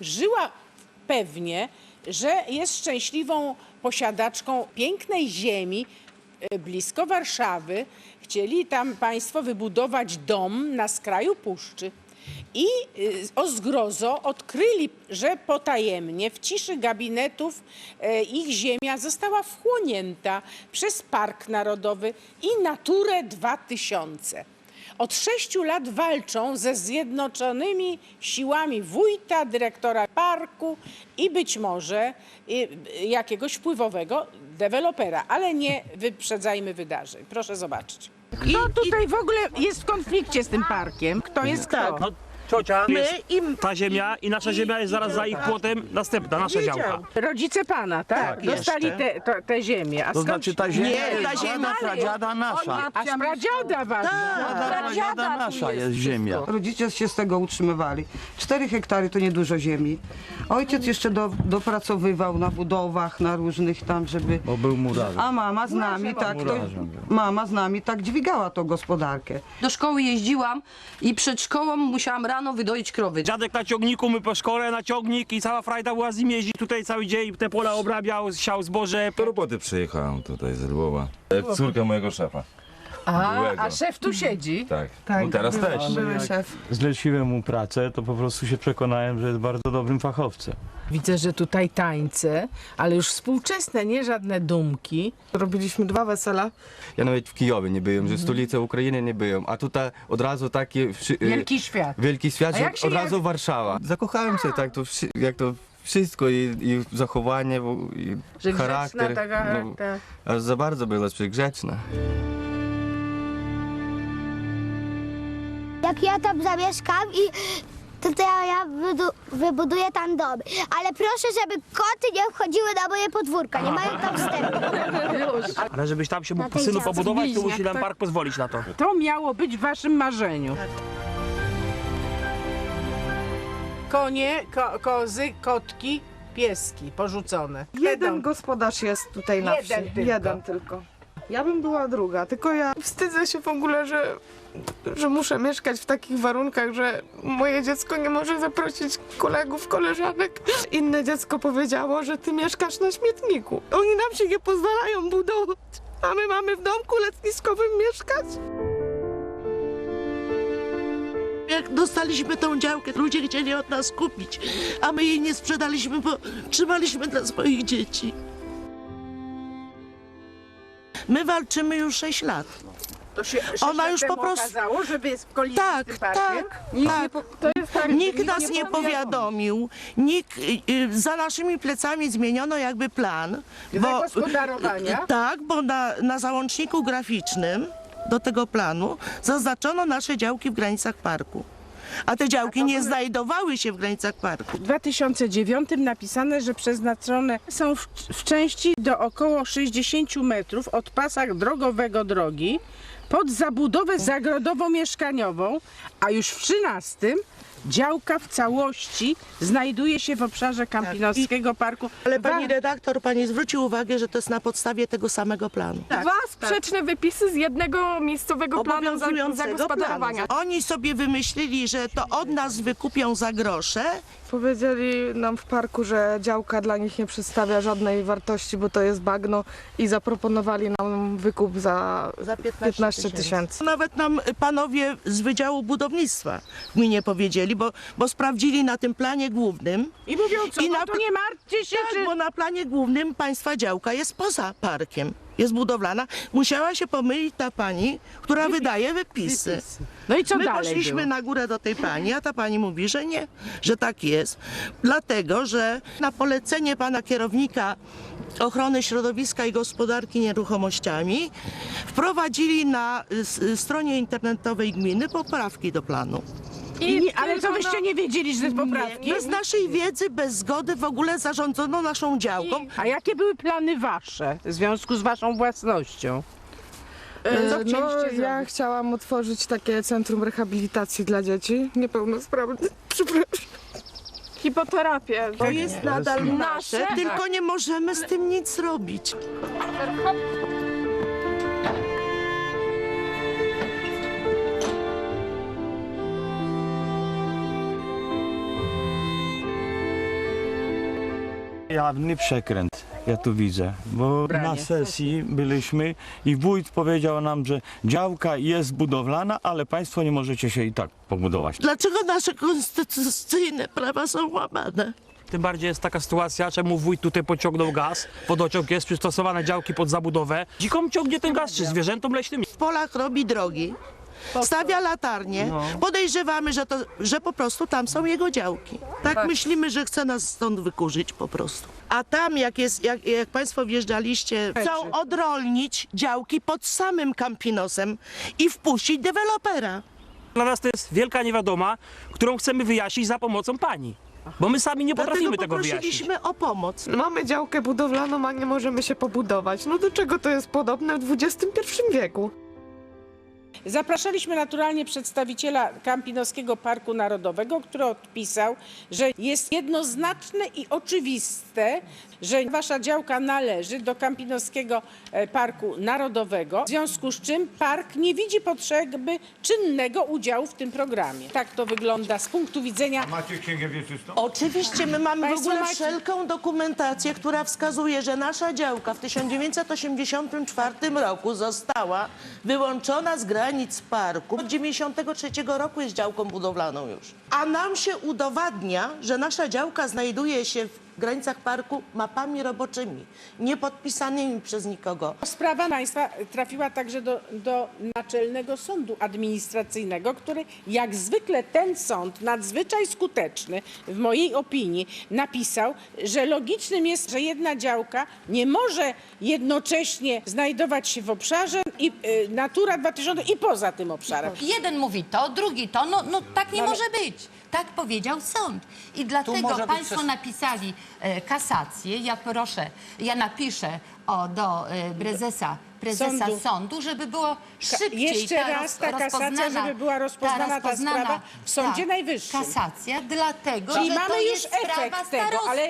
żyła pewnie, że jest szczęśliwą posiadaczką pięknej ziemi e, blisko Warszawy. Chcieli tam państwo wybudować dom na skraju puszczy. I y, o zgrozo odkryli, że potajemnie w ciszy gabinetów e, ich ziemia została wchłonięta przez Park Narodowy i Naturę 2000. Od sześciu lat walczą ze zjednoczonymi siłami wójta, dyrektora parku i być może y, y, jakiegoś wpływowego dewelopera, ale nie wyprzedzajmy wydarzeń. Proszę zobaczyć. Kto tutaj w ogóle jest w konflikcie z tym parkiem? Kto jest kto? Ciocia, My jest ta ziemia i nasza ziemia jest zaraz za ich płotem następna, nasza działka. Rodzice pana, tak? Tak, Dostali te, to, te ziemię. A To skąd znaczy ta ziemia Nie, jest ta ziemia- ziemia pradziada nasza. A z pradziada was. Pradziada nasza jest ziemia. Rodzice się z tego utrzymywali. 4 hektary to niedużo ziemi. Ojciec jeszcze do, dopracowywał na budowach, na różnych tam, żeby... Bo był murarzem. A mama z nami tak, to, mama z nami tak dźwigała tą gospodarkę. Do szkoły jeździłam i przed szkołą musiałam rano wydoić krowy. Dziadek na ciągniku, my po szkole na ciągnik i cała frajda była z nim jeździć tutaj cały dzień, te pola obrabiał, siał zboże. Do roboty przyjechałem tutaj z Lwowa. Jak córka mojego szefa. A, a szef tu siedzi. Tak. Tak, no teraz też. Były szef. Zleciłem mu pracę, to po prostu się przekonałem, że jest bardzo dobrym fachowcem. Widzę, że tutaj tańce, ale już współczesne, nie żadne dumki. Robiliśmy dwa wesela. Ja nawet w Kijowie nie byłem, że mhm. stolicy Ukrainy nie byłem, a tutaj od razu taki e, Wielki świat. Wielki świat, że od jak- razu Warszawa. Zakochałem się tak, to, jak to wszystko i, i zachowanie, i Że charakter. grzeczna taka, no, tak. aż za bardzo było, że. Jak ja tam zamieszkam i to, to ja, ja wydu- wybuduję tam domy. Ale proszę, żeby koty nie wchodziły na moje podwórka, nie mają tam wstępu. Ale żebyś tam się mógł tej synu działce. pobudować, to Bliźniak, musi nam tak. park pozwolić na to. To miało być w waszym marzeniu. Konie, ko, kozy, kotki, pieski porzucone. Jeden Będą. gospodarz jest tutaj na wsi. Jeden tylko. Jeden tylko. Ja bym była druga, tylko ja wstydzę się w ogóle, że, że muszę mieszkać w takich warunkach, że moje dziecko nie może zaprosić kolegów, koleżanek. Inne dziecko powiedziało, że ty mieszkasz na śmietniku. Oni nam się nie pozwalają budować, a my mamy w domku letniskowym mieszkać. jak dostaliśmy tą działkę, ludzie chcieli od nas kupić, a my jej nie sprzedaliśmy, bo trzymaliśmy dla swoich dzieci. My walczymy już 6 lat. To się Ona już temu po prostu- okazało, żeby jest w kolizji z Tak, tym parkiem? tak, tak. Nikt nas nie powiadomił, nikt, y, y, za naszymi plecami zmieniono jakby plan. Zagospodarowania? Tak, bo na, na załączniku graficznym do tego planu zaznaczono nasze działki w granicach parku. A te działki nie znajdowały się w granicach parku. W 2009 napisane, że przeznaczone są w, w części do około 60 metrów od pasa drogowego drogi pod zabudowę zagrodowo-mieszkaniową, a już w 13 działka w całości znajduje się w obszarze Kampinoskiego Parku. Ale pani redaktor, pani zwrócił uwagę, że to jest na podstawie tego samego planu. Dwa sprzeczne wypisy z jednego miejscowego planu za- Obowiązującego zagospodarowania. planu. Oni sobie wymyślili, że to od nas wykupią za grosze, Powiedzieli nam w parku, że działka dla nich nie przedstawia żadnej wartości, bo to jest bagno i zaproponowali nam wykup za, za 15 15 tysięcy. Nawet nam panowie z Wydziału Budownictwa w gminie powiedzieli, bo, bo sprawdzili na tym planie głównym. I mówią co, I na- to nie martwcie się, Tak, czy... bo na planie głównym państwa działka jest poza parkiem. Jest budowlana. Musiała się pomylić ta pani, która wydaje wypisy. No i co My dalej poszliśmy było? na górę do tej pani, a ta pani mówi, że nie, że tak jest. Dlatego, że na polecenie pana kierownika ochrony środowiska i gospodarki nieruchomościami wprowadzili na y, stronie internetowej gminy poprawki do planu. I, ale to wyście nie wiedzieli, że to jest poprawki? Bez naszej wiedzy, bez zgody w ogóle zarządzono naszą działką. A jakie były plany wasze w związku z waszą własnością? Co E, No, chcieliście ja zrobić? chciałam otworzyć takie centrum rehabilitacji dla dzieci niepełnosprawnych. Przepraszam. Hipoterapię. To jest nadal nasze, tylko nie możemy z tym nic zrobić. Jawny przekręt, ja tu widzę, bo na sesji byliśmy i wójt powiedział nam, że działka jest budowlana, ale państwo nie możecie się i tak pobudować. Dlaczego nasze konstytucyjne prawa są łamane? Tym bardziej jest taka sytuacja, czemu wójt tutaj pociągnął gaz. Wodociąg jest, przystosowane działki pod zabudowę. Dzikom ciągnie ten gaz, czy zwierzętom leśnym. W polach robi drogi, stawia latarnie. Podejrzewamy, że, to, że po prostu tam są jego działki. Tak, myślimy, że chce nas stąd wykurzyć po prostu. A tam, jak, jest, jak, jak Państwo wjeżdżaliście, chcą odrolnić działki pod samym Campinosem i wpuścić dewelopera. Dla nas to jest wielka niewiadoma, którą chcemy wyjaśnić za pomocą pani. Bo my sami nie potrafimy Dlatego tego wyjaśnić. poprosiliśmy o pomoc. Mamy działkę budowlaną, a nie możemy się pobudować. No do czego to jest podobne w XXI wieku? Zapraszaliśmy naturalnie przedstawiciela Kampinoskiego Parku Narodowego, który odpisał, że jest jednoznaczne i oczywiste, że wasza działka należy do Kampinoskiego e, Parku Narodowego, w związku z czym park nie widzi potrzeby czynnego udziału w tym programie. Tak to wygląda z punktu widzenia Macie księgę wieczystą? Oczywiście my mamy w Państwo ogóle macie- wszelką dokumentację, która wskazuje, że nasza działka w 1984 roku została wyłączona z granic parku. Od 1993 roku jest działką budowlaną już. A nam się udowadnia, że nasza działka znajduje się w granicach parku mapami roboczymi, niepodpisanymi przez nikogo. Sprawa państwa trafiła także do, do Naczelnego Sądu Administracyjnego, który jak zwykle ten sąd, nadzwyczaj skuteczny w mojej opinii, napisał, że logicznym jest, że jedna działka nie może jednocześnie znajdować się w obszarze i y, Natura 2000 i poza tym obszarem. Jeden mówi to, drugi to. No, no tak nie No ale- może być. Tak powiedział sąd. I dlatego państwo napisali e, kasację. Ja proszę, ja napiszę o, do e, prezesa, prezesa Sądu. sądu. żeby było szybciej jeszcze ta raz ta kasacja, żeby była rozpoznana ta rozpoznana- sprawa w Sądzie tak, Najwyższym. Kasacja, dlatego, Czyli że mamy to już jest sprawa efekt tego, starosty. ale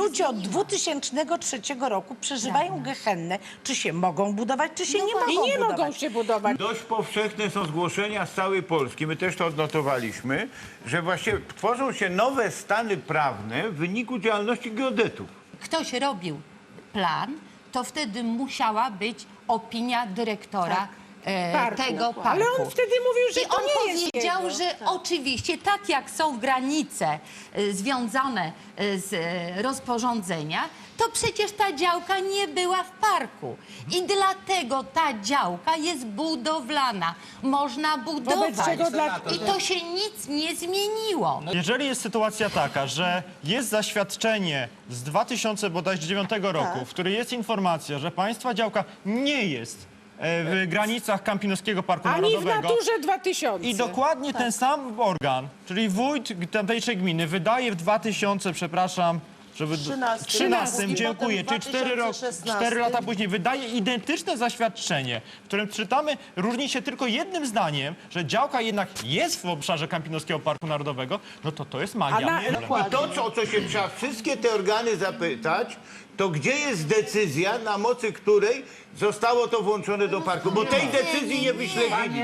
Ludzie od 2003 roku przeżywają gehennę. Czy się mogą budować, czy się nie mogą i nie budować. mogą się budować. Dość powszechne są zgłoszenia z całej Polski, my też to odnotowaliśmy, że właśnie tworzą się nowe stany prawne w wyniku działalności geodetów. ktoś robił plan, to wtedy musiała być opinia dyrektora e, Parku. tego parku. Ale on wtedy mówił, że I to on nie jest powiedział, jego. że oczywiście tak jak są granice e, związane e, z e, rozporządzenia, to przecież ta działka nie była w parku. I dlatego ta działka jest budowlana. Można budować. czego dla- I to się nic nie zmieniło. Jeżeli jest sytuacja taka, że jest zaświadczenie z 2009 roku, w której jest informacja, że państwa działka nie jest e, w granicach Kampinoskiego Parku Ani w Narodowego. Naturze 2000. I dokładnie ten sam organ, czyli wójt tamtejszej gminy, wydaje w 2000, przepraszam, żeby... 13. 13, I dziękuję. potem Czyli 4, rok, 2016. 4 lata później wydaje identyczne zaświadczenie, w którym czytamy, różni się tylko jednym zdaniem, że działka jednak jest w obszarze Kampinoskiego Parku Narodowego, no to to jest magia. A na- nie? I to, co, o co się trzeba wszystkie te organy zapytać, to gdzie jest decyzja, na mocy której zostało to włączone do parku? Bo tej decyzji nie wyśledzili.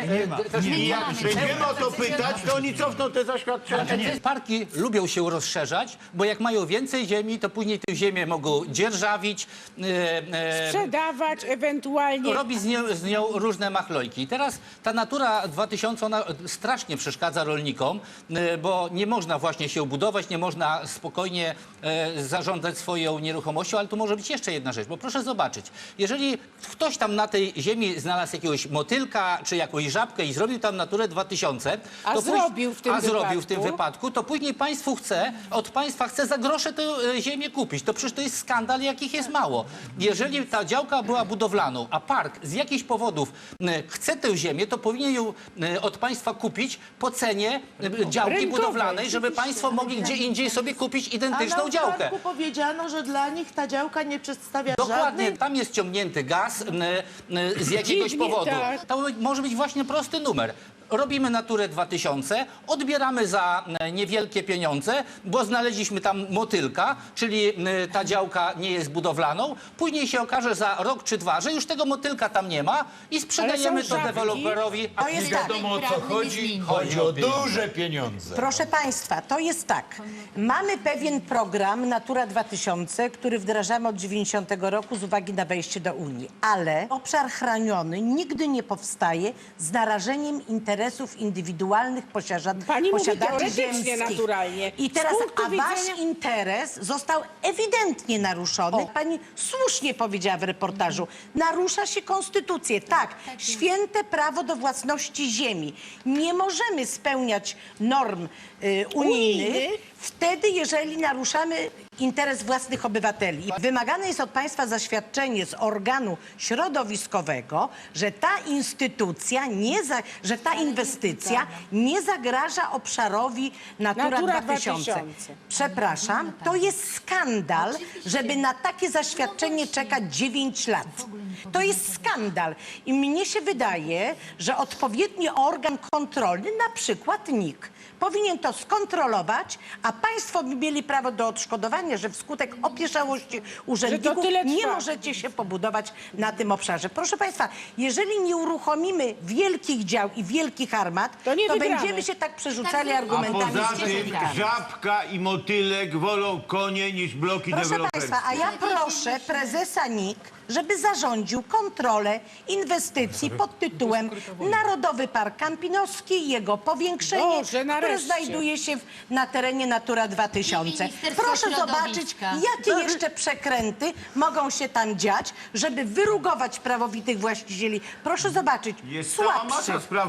I jak będziemy o to pytać, to oni cofną te zaświadczenia. Parki lubią się rozszerzać, bo jak mają więcej ziemi, to później tę ziemię mogą dzierżawić, e, e, Sprzedawać ewentualnie. robić z nią, z nią różne machlojki. I teraz ta Natura 2000 ona strasznie przeszkadza rolnikom, e, bo nie można właśnie się budować, nie można spokojnie e, zarządzać swoją nieruchomością, ale tu może być jeszcze jedna rzecz, bo proszę zobaczyć, jeżeli ktoś tam na tej ziemi znalazł jakiegoś motylka czy jakąś żabkę i zrobił tam Naturę 2000, A to zrobił w tym a zrobił w tym wypadku? wypadku, to później państwu chce, od państwa chce za grosze tę e, ziemię kupić. To przecież to jest skandal, jakich jest mało. Jeżeli ta działka była budowlaną, a park z jakichś powodów e, chce tę ziemię, to powinien ją e, od państwa kupić po cenie e, działki Rynkowej, budowlanej, żeby oczywiście. państwo mogli gdzie indziej sobie kupić A identyczną nam w działkę. parku powiedziano, że dla nich ta działka nie przedstawia Dokładnie, żadnej tam jest ciągnięty gaz m, m, z jakiegoś Dziwnie, powodu. tak. To może być właśnie prosty numer. Robimy Naturę 2000, odbieramy za e, niewielkie pieniądze, bo znaleźliśmy tam motylka, czyli e, ta działka nie jest budowlaną. Później się okaże za rok czy dwa, że już tego motylka tam nie ma i sprzedajemy to żabki. deweloperowi. To jest tak. o co chodzi. Chodzi o duże pieniądze. Proszę Państwa, to jest tak. Mamy pewien program Natura 2000, który wdrażamy od 90 roku z uwagi na wejście do Unii, ale obszar chroniony nigdy nie powstaje z narażeniem interesów indywidualnych posiadaczy, Pani posiadaczy ziemskich. naturalnie. I teraz, a wasz widzenia- interes został ewidentnie naruszony. Pani słusznie powiedziała w reportażu. Narusza się konstytucję. Tak, święte prawo do własności ziemi. Nie możemy spełniać norm y, unijnych Unijnych? Wtedy, jeżeli naruszamy interes własnych obywateli. Wymagane jest od państwa zaświadczenie z organu środowiskowego, że ta instytucja, nie za, że ta inwestycja nie zagraża obszarowi Natura, Natura 2000. 2000. Przepraszam, to jest skandal, żeby na takie zaświadczenie czekać 9 lat. To jest skandal. I mnie się wydaje, że odpowiedni organ kontrolny, na przykład NIK, powinien to skontrolować, a państwo by mieli prawo do odszkodowania, że wskutek opieszałości urzędników tyle nie trwa. możecie się pobudować na tym obszarze. Proszę państwa, jeżeli nie uruchomimy wielkich dział i wielkich armat, To nie wygramy. będziemy się tak przerzucali A argumentami. poza z tym żabka i motylek wolą konie niż bloki Proszę deweloperskie. Państwa, a ja proszę prezesa NIK, żeby zarządził kontrolę inwestycji pod tytułem Narodowy Park Kampinoski i jego powiększenie, Boże, które nareszcie. znajduje się w, na terenie Natura 2000. Ministerstwo Proszę zobaczyć, jakie jeszcze przekręty mogą się tam dziać, żeby wyrugować prawowitych właścicieli. Proszę zobaczyć, Jest cała masa słabszych, spraw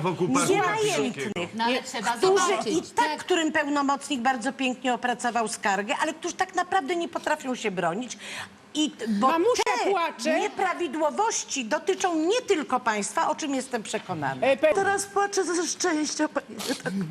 niemajętnych, No ale trzeba którzy zobaczyć. i tak, którym pełnomocnik bardzo pięknie opracował skargę, ale którzy tak naprawdę nie potrafią się bronić. I bo Mamusia te płacze. nieprawidłowości dotyczą nie tylko państwa, o czym jestem przekonana. E, pe- Teraz płaczę ze szczęścia, panie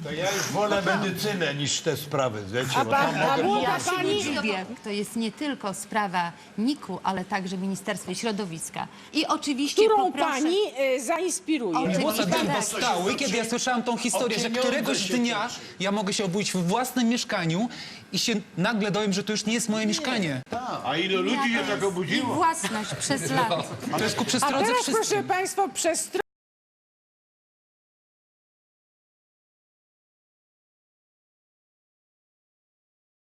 To ja już wolę medycynę niż te sprawy, wiecie, A, bo pan, tam a mogę... młoda Ja się nie pani... dziwię. To jest nie tylko sprawa NIK-u, ale także Ministerstwa Środowiska. I oczywiście Którą poproszę... pani e, zainspiruje? Oczywiście Młota tak. powstały, kiedy ja słyszałam tą historię, że któregoś dnia ja mogę się obudzić w własnym mieszkaniu i się nagle dowiem, że to już nie jest moje mieszkanie. A ilu ludzi się tak I obudziło? własność przez lata. To jest ku A przestrodze teraz, wszystkim. proszę państwa, przestro...